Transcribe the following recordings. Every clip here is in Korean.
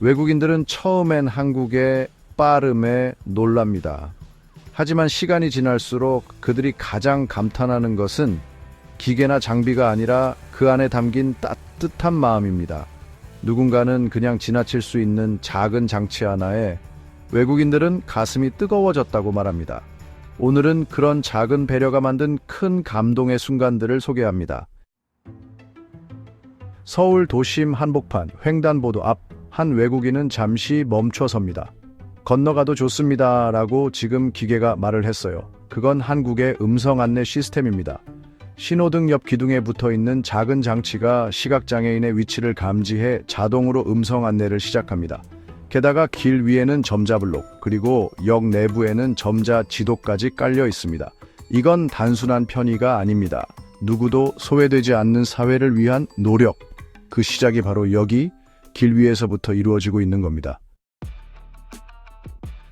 외국인들은 처음엔 한국의 빠름에 놀랍니다. 하지만 시간이 지날수록 그들이 가장 감탄하는 것은 기계나 장비가 아니라 그 안에 담긴 따뜻한 마음입니다. 누군가는 그냥 지나칠 수 있는 작은 장치 하나에 외국인들은 가슴이 뜨거워졌다고 말합니다. 오늘은 그런 작은 배려가 만든 큰 감동의 순간들을 소개합니다. 서울 도심 한복판 횡단보도 앞 한 외국인은 잠시 멈춰 섭니다. 건너가도 좋습니다. 라고 지금 기계가 말을 했어요. 그건 한국의 음성 안내 시스템입니다. 신호등 옆 기둥에 붙어 있는 작은 장치가 시각장애인의 위치를 감지해 자동으로 음성 안내를 시작합니다. 게다가 길 위에는 점자블록, 그리고 역 내부에는 점자 지도까지 깔려 있습니다. 이건 단순한 편의가 아닙니다. 누구도 소외되지 않는 사회를 위한 노력. 그 시작이 바로 여기 길 위에서부터 이루어지고 있는 겁니다.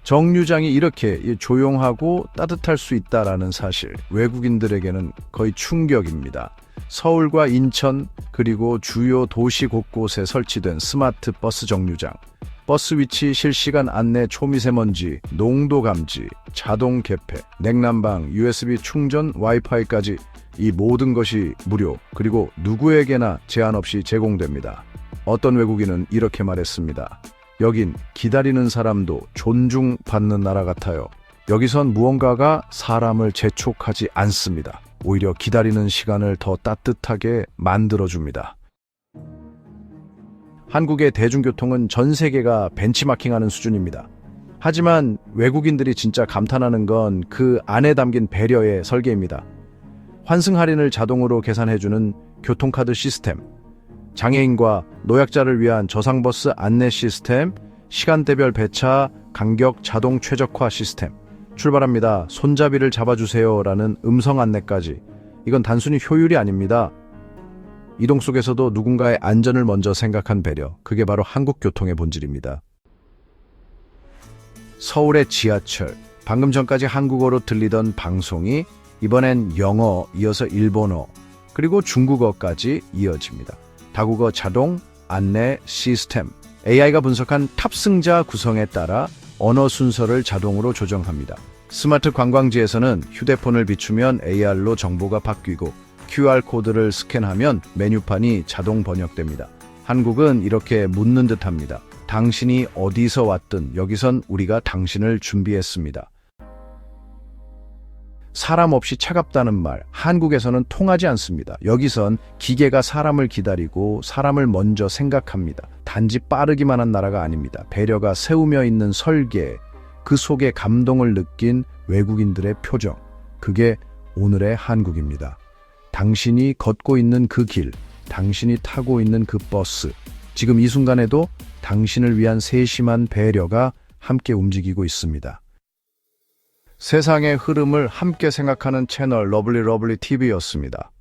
정류장이 이렇게 조용하고 따뜻할 수 있다라는 사실, 외국인들에게는 거의 충격입니다. 서울과 인천, 그리고 주요 도시 곳곳에 설치된 스마트 버스 정류장. 버스 위치 실시간 안내 초미세먼지, 농도 감지, 자동 개폐, 냉난방, USB 충전, 와이파이까지 이 모든 것이 무료, 그리고 누구에게나 제한 없이 제공됩니다. 어떤 외국인은 이렇게 말했습니다. 여긴 기다리는 사람도 존중받는 나라 같아요. 여기선 무언가가 사람을 재촉하지 않습니다. 오히려 기다리는 시간을 더 따뜻하게 만들어줍니다. 한국의 대중교통은 전 세계가 벤치마킹하는 수준입니다. 하지만 외국인들이 진짜 감탄하는 건 그 안에 담긴 배려의 설계입니다. 환승 할인을 자동으로 계산해주는 교통카드 시스템, 장애인과 노약자를 위한 저상버스 안내 시스템, 시간대별 배차, 간격 자동 최적화 시스템, 출발합니다. 손잡이를 잡아주세요 라는 음성 안내까지. 이건 단순히 효율이 아닙니다. 이동 속에서도 누군가의 안전을 먼저 생각한 배려. 그게 바로 한국 교통의 본질입니다. 서울의 지하철. 방금 전까지 한국어로 들리던 방송이 이번엔 영어, 이어서 일본어, 그리고 중국어까지 이어집니다. 다국어 자동 안내 시스템. AI가 분석한 탑승자 구성에 따라 언어 순서를 자동으로 조정합니다. 스마트 관광지에서는 휴대폰을 비추면 AR로 정보가 바뀌고 QR코드를 스캔하면 메뉴판이 자동 번역됩니다. 한국은 이렇게 묻는 듯 합니다. 당신이 어디서 왔든 여기선 우리가 당신을 준비했습니다. 사람 없이 차갑다는 말, 한국에서는 통하지 않습니다. 여기선 기계가 사람을 기다리고 사람을 먼저 생각합니다. 단지 빠르기만 한 나라가 아닙니다. 배려가 세우며 있는 설계, 그 속에 감동을 느낀 외국인들의 표정. 그게 오늘의 한국입니다. 당신이 걷고 있는 그 길, 당신이 타고 있는 그 버스. 지금 이 순간에도 당신을 위한 세심한 배려가 함께 움직이고 있습니다. 세상의 흐름을 함께 생각하는 채널 러블리 러블리 TV였습니다.